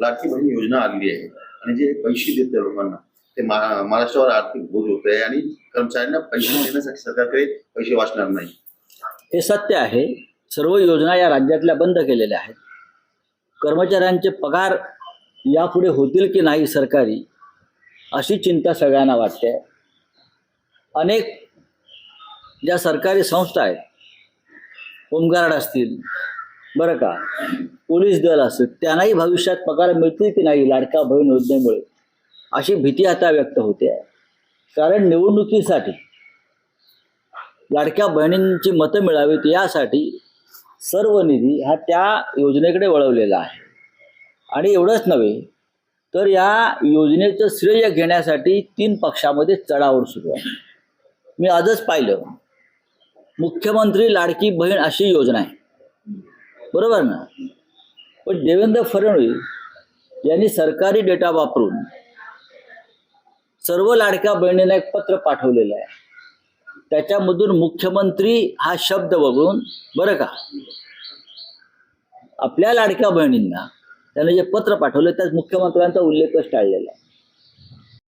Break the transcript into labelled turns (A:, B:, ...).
A: लाडकी बहीण योजना आलेली आहे. आणि जे पैसे देते लोकांना ते महाराष्ट्रावर आर्थिक बोध होत आहे आणि कर्मचाऱ्यांना पैसे देण्यासाठी सरकारकडे पैसे वाचणार नाही.
B: हे सत्य आहे. सर्व योजना या राज्यातल्या बंद केलेल्या आहेत. कर्मचाऱ्यांचे पगार यापुढे होतील की नाही सरकारी अशी चिंता सगळ्यांना वाटते. अनेक ज्या सरकारी संस्था आहेत होमगार्ड असतील बरं का? पोलीस दल असं त्यांनाही भविष्यात पगार मिळतील की नाही लाडका बहीण योजनेमुळे? अशी भीती आता व्यक्त होते आहे. कारण निवडणुकीसाठी लाडक्या बहिणींची मतं मिळावीत यासाठी सर्व निधी हा त्या योजनेकडे वळवलेला आहे. आणि एवढंच नव्हे तर या योजनेचं श्रेय घेण्यासाठी तीन पक्षामध्ये चढाओढ सुरू आहे. मी आजच पाहिलं मुख्यमंत्री लाडकी बहीण अशी योजना आहे. बरोबर ना? पण देवेंद्र फडणवीस यांनी सरकारी डेटा वापरून सर्व लाडक्या बहिणींना एक पत्र पाठवलेलं आहे. त्याच्यामधून मुख्यमंत्री हा शब्द वगळून बरं का? आपल्या लाडक्या बहिणींना त्याने जे पत्र पाठवलं त्यात मुख्यमंत्र्यांचा उल्लेखच टाळलेला आहे.